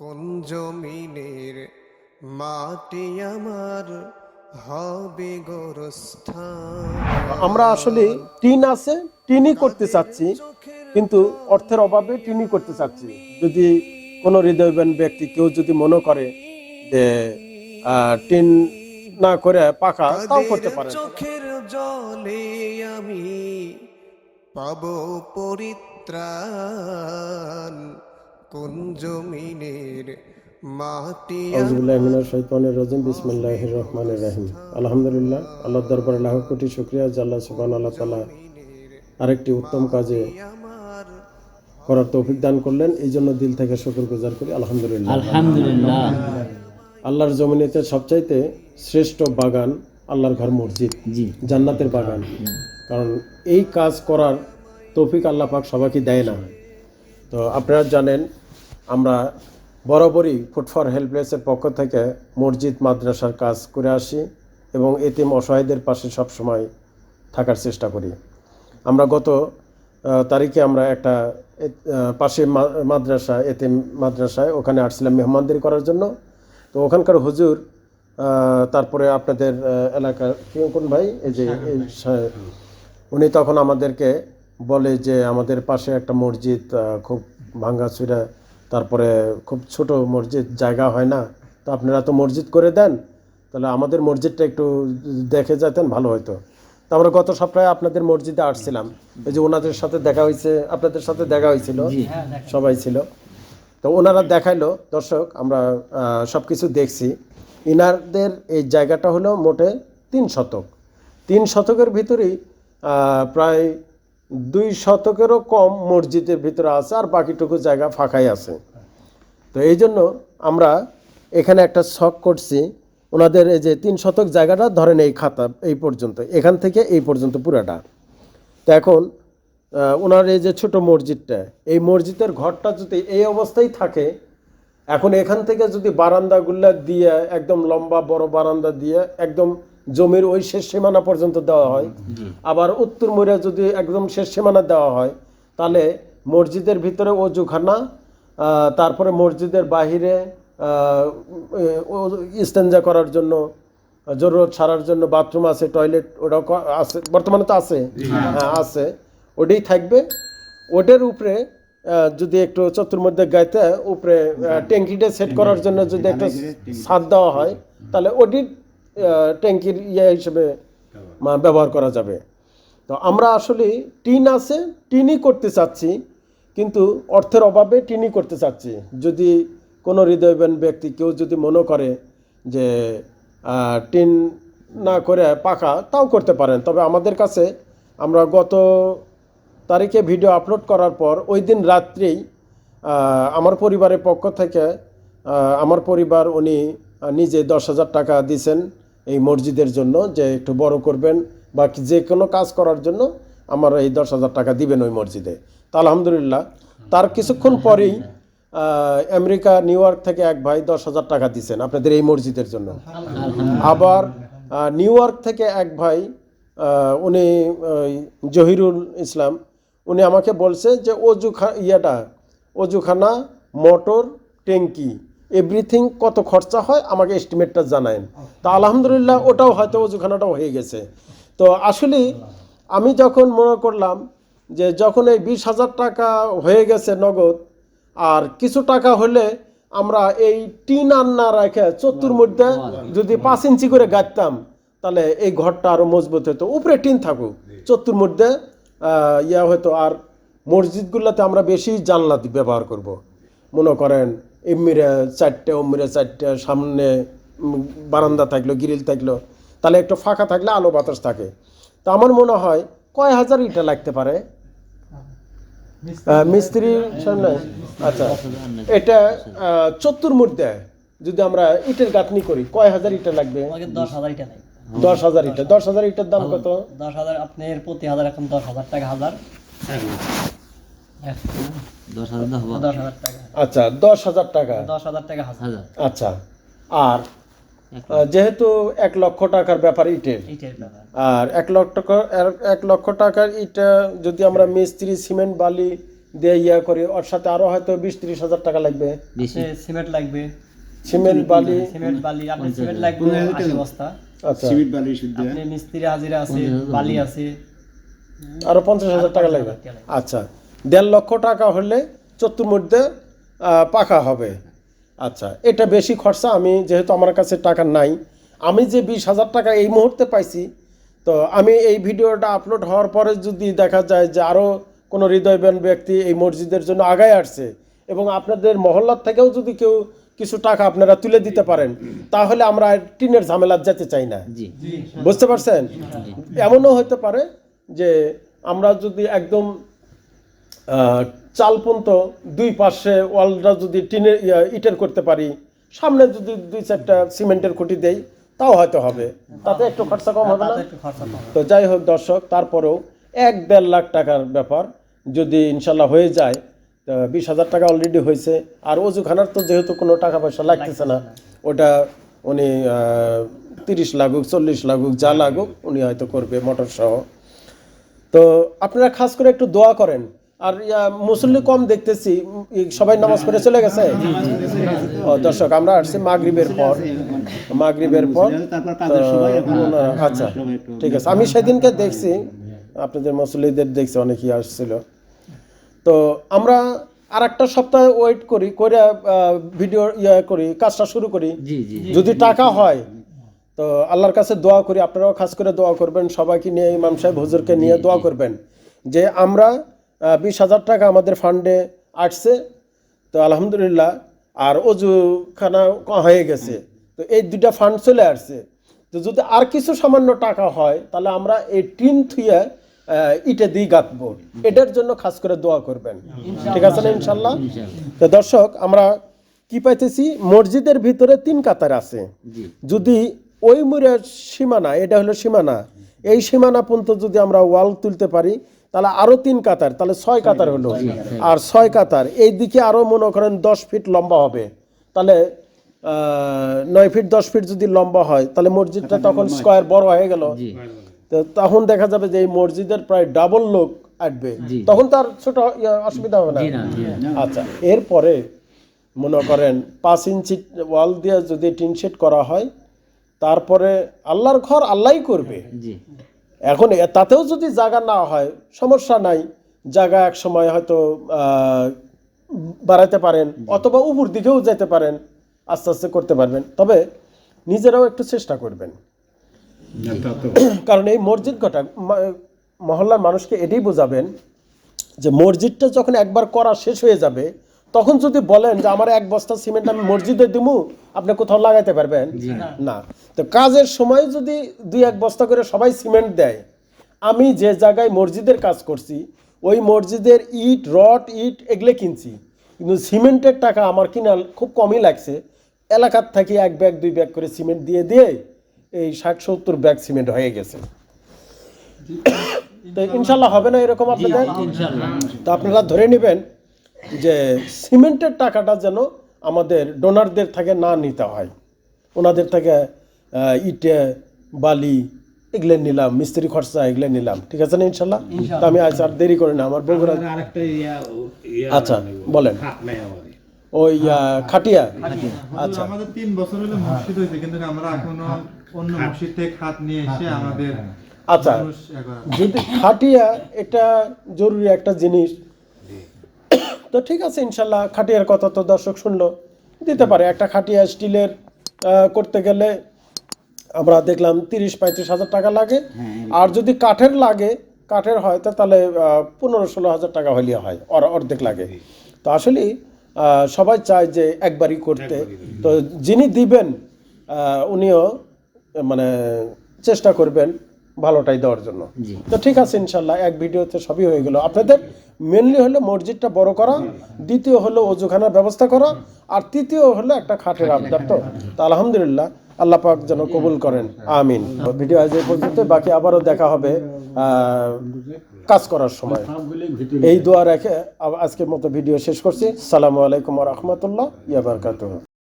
কোন জমিনের মাটি আমার হবে আমরা আসলে টিন আছে টিনই করতে চাচ্ছি কিন্তু অর্থের অভাবে টিনই করতে চাচ্ছি। যদি কোনো হৃদয়বান ব্যক্তি কেউ যদি মনে করে যে টিন না করে পাকা তাও করতে পারে। চোখের জলে আমি পাব পরিত্রাণ। কোন জমিনের মাটি আউযুবিল্লাহি মিনাশ শাইতানির রাজিম বিসমিল্লাহির রহমানির রহিম। আলহামদুলিল্লাহ আল্লাহর দরবারে লাখ কোটি শুকরিয়া যে আল্লাহ সুবহানাহু ওয়া তাআলা আরেকটি উত্তম কাজে করার তৌফিক দান করলেন। এই জন্য দিল থেকে শুকর গুজার করি। আলহামদুলিল্লাহ। আলহামদুলিল্লাহ। আল্লাহর জমিনেতে সবচাইতে শ্রেষ্ঠ বাগান আল্লাহর ঘর মসজিদ জি। জান্নাতের বাগান। কারণ এই কাজ করার তৌফিক আল্লাহ পাক সবাইকে দেয় না। তো আপনারা জানেন আমরা বরাবরই ফুড ফর হেল্পলেসের পক্ষ থেকে মসজিদ মাদ্রাসার কাজ করে আসি এবং এতিম অসহায়দের পাশে সব সময় থাকার চেষ্টা করি। আমরা গত তারিখে আমরা একটা পাশে মাদ্রাসা এতিম মাদ্রাসায় ওখানে আসছিলাম মেহমানদারি করার জন্য। তো ওখানকার হুজুর তারপরে আপনাদের এলাকার কোন ভাই? এই যে উনি তখন আমাদেরকে বলে যে আমাদের পাশে একটা মসজিদ খুব ভাঙ্গাচুরা তারপরে খুব ছোট মসজিদ জায়গা হয় না। তো আপনারা তো মসজিদ করে দেন তাহলে আমাদের মসজিদটা একটু দেখে যেতেন ভালো হতো তো আমরা গত সপ্তাহে আপনাদের মসজিদে আসছিলাম। এই যে ওনাদের সাথে দেখা হয়েছে আপনাদের সাথে দেখা হয়েছিল সবাই ছিল। তো ওনারা দেখাইলো দর্শক আমরা সব কিছু দেখছি। ইনারদের এই জায়গাটা হলো মোটে তিন শতক। তিন শতকের ভিতরেই প্রায় দুই শতকেরও কম মসজিদের ভিতরে আছে আর বাকিটুকু জায়গা ফাঁকাই আছে। তো এই জন্য আমরা এখানে একটা শখ করছি। ওনাদের এই যে তিন শতক জায়গাটা ধরেন এই খাতা, এই পর্যন্ত, এখান থেকে এই পর্যন্ত পুরাটা। তো এখন ওনার এই যে ছোট মসজিদটা, এই মসজিদের ঘরটা যদি এই অবস্থায় থাকে, এখন এখান থেকে যদি বারান্দাগুলা দিয়ে, একদম লম্বা বড় বারান্দা দিয়ে, একদম জমির ওই শেষ সীমানা পর্যন্ত দেওয়া হয়। আবার উত্তর মোড়ে যদি একদম শেষ সীমানা দেওয়া হয় তাহলে মসজিদের ভিতরে অজুখানা তারপরে মসজিদের বাহিরে ইস্তেঞ্জা করার জন্য জরুরত সারার জন্য বাথরুম আছে টয়লেট ওটাও আছে বর্তমানে তো আছে। হ্যাঁ। আছে। ওটাই থাকবে। ওটার উপরে যদি একটু চতুর্মধ্যে গাইতে উপরে ট্যাঙ্কিটা সেট করার জন্য যদি একটা ছাদ দেওয়া হয় তাহলে ওটি আহ, ট্যাঙ্কির ইয়ে হিসেবে ব্যবহার করা যাবে। তো আমরা আসলে টিন আছে টিনই করতে চাচ্ছি কিন্তু অর্থের অভাবে টিনই করতে চাচ্ছি। যদি কোনো হৃদয়বান ব্যক্তি কেউ যদি মনে করে যে টিন না করে পাকা তাও করতে পারেন। তবে আমাদের কাছে আমরা গত তারিখে ভিডিও আপলোড করার পর ওই দিন রাত্রেই আমার পরিবারের পক্ষ থেকে আমার পরিবার উনি নিজে দশ হাজার টাকা দিয়েছেন। এই মসজিদের জন্য যে একটু বড় করবেন বা যে কোনো কাজ করার জন্য আমার এই দশ হাজার টাকা দিবেন ওই মসজিদে। তা আলহামদুলিল্লাহ। তার কিছুক্ষণ পরেই আমেরিকা, নিউ ইয়র্ক থেকে এক ভাই দশ হাজার টাকা দিয়েছেন আপনাদের এই মসজিদের জন্য। আবার নিউ ইয়র্ক থেকে এক ভাই উনি জহিরুল ইসলাম, উনি আমাকে বলছে যে অজু খা ইয়েটা, অজুখানা, মোটর, ট্যাঙ্কি। এভরিথিং কত খরচা হয় আমাকে এস্টিমেটটা জানায়েন। তা আলহামদুলিল্লাহ ওটাও হয়তো ওজুখানাটাও হয়ে গেছে। তো আসলে আমি যখন মনে করলাম যে যখন এই বিশ হাজার টাকা হয়ে গেছে নগদ, আর কিছু টাকা হলে আমরা এই টিন আর না রেখে চতুর মধ্যে যদি পাঁচ ইঞ্চি করে গাঁথতাম তাহলে এই ঘরটা আরও মজবুত হতো। উপরে টিন থাকুক, চতুর মধ্যে ইয়া হয়তো আর মসজিদগুলোতে আমরা বেশি জানলা ব্যবহার করব। মনে করেন এমনিরে চারটে অমনিরে চারটে সামনে বারান্দা থাকল গ্রিল থাকল তাহলে একটু ফাঁকা থাকলে আলো বাতাস থাকে। তা আমার মনে হয় কয় হাজার ইটা লাগতে পারে? মিস্ত্রির সামনে আচ্ছা এটা চতুর্মুর দেয় যদি আমরা ইটের গাঁথনি করি কয় হাজার ইটা লাগবে? দশ হাজার ইটা দশ হাজার ইটা। দশ হাজার ইটার দাম কত? দশ হাজার আপনার প্রতি হাজার এখন দশ হাজার টাকা হাজার। আচ্ছা দশ হাজার টাকা। দশ হাজার টাকা হাজার। হাজার। আচ্ছা আর যেহেতু এক লক্ষ টাকার ব্যাপার ইটের আর এক লক্ষ টাকা এক- এক লক্ষ টাকার ইটা যদি আমরা মিস্ত্রি সিমেন্ট বালি দিয়ে ইয়া করি ওর সাথে আরও হয়তো বিশ তিরিশ হাজার টাকা লাগবে। সিমেন্ট লাগবে। সিমেন্ট বালি। সিমেন্ট বালি আপনি সিমেন্ট লাগবে আশি বস্তা। আচ্ছা। সিমেন্ট বালি আপনি মিস্ত্রি হাজিরা আছে বালি আছে। আরও পঞ্চাশ হাজার টাকা লাগবে। আচ্ছা। দেড় লক্ষ টাকা হলে চতুর্মধ্যে পাকা হবে। আচ্ছা এটা বেশি খরচা আমি যেহেতু আমার কাছে টাকা নাই আমি যে বিশ হাজার টাকা এই মুহূর্তে পাইছি তো আমি এই ভিডিওটা আপলোড হওয়ার পরে যদি দেখা যায় যে আরও কোনো হৃদয়বান ব্যক্তি এই মসজিদের জন্য আগায় আসছে এবং আপনাদের মহল্লার থেকেও যদি কেউ কিছু টাকা আপনারা তুলে দিতে পারেন তাহলে আমরা টিনের ঝামেলা যেতে চাই না। বুঝতে পারছেন? এমনও হতে পারে যে আমরা যদি একদম চালপন্ত দুই পাশে ওয়ালটা যদি টিনের ইটের করতে পারি সামনে যদি দুই চারটা সিমেন্টের খুঁটি দেই তাও হয়তো হবে। তাতে একটু খরচা কম হবে না। তো যাই হোক দর্শক তারপরেও এক দেড় লাখ টাকার ব্যাপার যদি ইনশাল্লাহ হয়ে যায় তো বিশ হাজার টাকা অলরেডি হয়েছে। আর অজুখানার তো যেহেতু কোনো টাকা পয়সা লাগতেছে না ওটা উনি তিরিশ লাগুক চল্লিশ লাগুক যা লাগুক উনি হয়তো করবে মোটর সহ তো আপনারা খাস করে একটু দোয়া করেন। আর ইয়া, মুসল্লি কম দেখতেছি। সবাই নামাজ পড়ে চলে গেছে? ও দর্শক আমরা আসছি মাগরিবের পর। মাগরিবের পর না, আচ্ছা ঠিক আছে। আমি সেদিনকে দেখছি আপনাদের মুসল্লিদের দেখছি অনেকেই আসছিল। তো আমরা আর একটা সপ্তাহ ওয়েট করি করে ভিডিও ইয়ে করি কাজটা শুরু করি। যদি টাকা হয় তো আল্লাহর কাছে দোয়া করি আপনারাও খাস করে দোয়া করবেন সবাইকে নিয়ে ইমাম সাহেব হুজুরকে নিয়ে দোয়া করবেন। যে আমরা বিশ হাজার টাকা আমাদের ফান্ডে আসছে। তো আলহামদুলিল্লাহ আর অজুখানা হয়ে গেছে। তো এই দুইটা ফান্ড চলে আসছে। তো যদি আর কিছু সামান্য টাকা হয় তাহলে আমরা এই টিন থুয়ে ইটে দিয়ে গাঁথবো এটার জন্য খাস করে দোয়া করবেন। ঠিক আছে না ইনশাল্লাহ? তো দর্শক আমরা কি পাইতেছি? মসজিদের ভিতরে তিন কাতার আছে। যদি ওই মুরের সীমানা এটা হলো সীমানা। এই সীমানা পর্যন্ত যদি আমরা ওয়াল তুলতে পারি তাহলে আরও তিন কাতার তাহলে ছয় কাতার হলো। আর ছয় কাতার এই দিকে আরও মনে করেন দশ ফিট লম্বা হবে। তাহলে নয় ফিট দশ ফিট যদি লম্বা হয় তাহলে মসজিদটা তখন স্কোয়ার বড় হয়ে গেল। তো তখন দেখা যাবে যে এই মসজিদের প্রায় ডাবল লোক আসবে। তখন তার ছোট ইয়ে, অসুবিধা হবে না। আচ্ছা এরপরে মনে করেন পাঁচ ইঞ্চি ওয়াল দিয়ে যদি টিন শেড করা হয় তারপরে আল্লাহর ঘর আল্লাহই করবে। এখন তাতেও যদি জায়গা না হয় সমস্যা নাই। জায়গা এক সময় হয়তো বাড়াইতে পারেন অথবা উপর দিকেও যেতে পারেন আস্তে আস্তে করতে পারবেন। তবে নিজেরাও একটু চেষ্টা করবেন। কারণ এই মসজিদ ঘটা মহল্লার মানুষকে এটাই বোঝাবেন যে মসজিদটা যখন একবার করা শেষ হয়ে যাবে তখন যদি বলেন যে আমার এক বস্তা সিমেন্ট আমি মসজিদে দিমু আপনি কোথাও লাগাইতে পারবেন? না। তো কাজের সময় যদি দুই এক বস্তা করে সবাই সিমেন্ট দেয় আমি যে জায়গায় মসজিদের কাজ করছি ওই মসজিদের ইট রড ইট এগুলো কিনছি। কিন্তু সিমেন্টের টাকা আমার কিনা খুব কমই লাগছে। এলাকার থেকে এক ব্যাগ দুই ব্যাগ করে সিমেন্ট দিয়ে দিয়ে এই ষাট সত্তর ব্যাগ সিমেন্ট হয়ে গেছে। তো ইনশাল্লাহ হবে না এরকম আপনাদের? ইনশাআল্লাহ তো আপনারা ধরে নেবেন যে সিমেন্টের টাকাটা যেন আমাদের ডোনারদের থেকে না নিতে হয়। ওনাদের থেকে ইটে বালি এগুলো নিলাম মিস্ত্রি খরচা এগুলো নিলাম। ঠিক আছে না ইনশাল্লাহ? তো আমি আজ আর দেরি করি না। আমার বগুড়া আরেকটা ইয়া ইয়া আচ্ছা বলেন। আমাদের ওই খাটিয়া? আচ্ছা। আমাদের তিন বছর হলো মসজিদ হয়েছে কিন্তু আমরা এখনও অন্য মসজিদ থেকে খাত নিয়ে এসে আমাদের আচ্ছা। যদি খাটিয়া এটা জরুরি একটা জিনিস তো ঠিক আছে ইনশাল্লাহ খাটিয়ার কথা তো দর্শক শুনলো। দিতে পারে একটা খাটিয়া স্টিলের করতে গেলে আমরা দেখলাম তিরিশ পঁয়ত্রিশ হাজার টাকা লাগে। আর যদি কাঠের লাগে কাঠের হয় তো তাহলে পনেরো ষোলো হাজার টাকা হলে হয় অর- অর্ধেক লাগে। তো আসলে সবাই চায় যে একবারই করতে। তো যিনি দিবেন উনিও মানে চেষ্টা করবেন। ভালোটাই দেওয়ার জন্য। তো ঠিক আছে ইনশাল্লাহ এক ভিডিওতে সবই হয়ে গেল। আপনাদের মেনলি হলো মসজিদটা বড় করা দ্বিতীয় হলো অজুখানার ব্যবস্থা করা আর তৃতীয় হলো একটা খাটের আবদার তো। তা আলহামদুলিল্লাহ আল্লাহ পাক যেন কবুল করেন। আমিন। ভিডিও আজ এই পর্যন্ত বাকি আবারও দেখা হবে কাজ করার সময়। এই দোয়া রেখে আজকের মতো ভিডিও শেষ করছি। সালামু আলাইকুম রহমতুল্লাহ ইয়াবারকাতুহ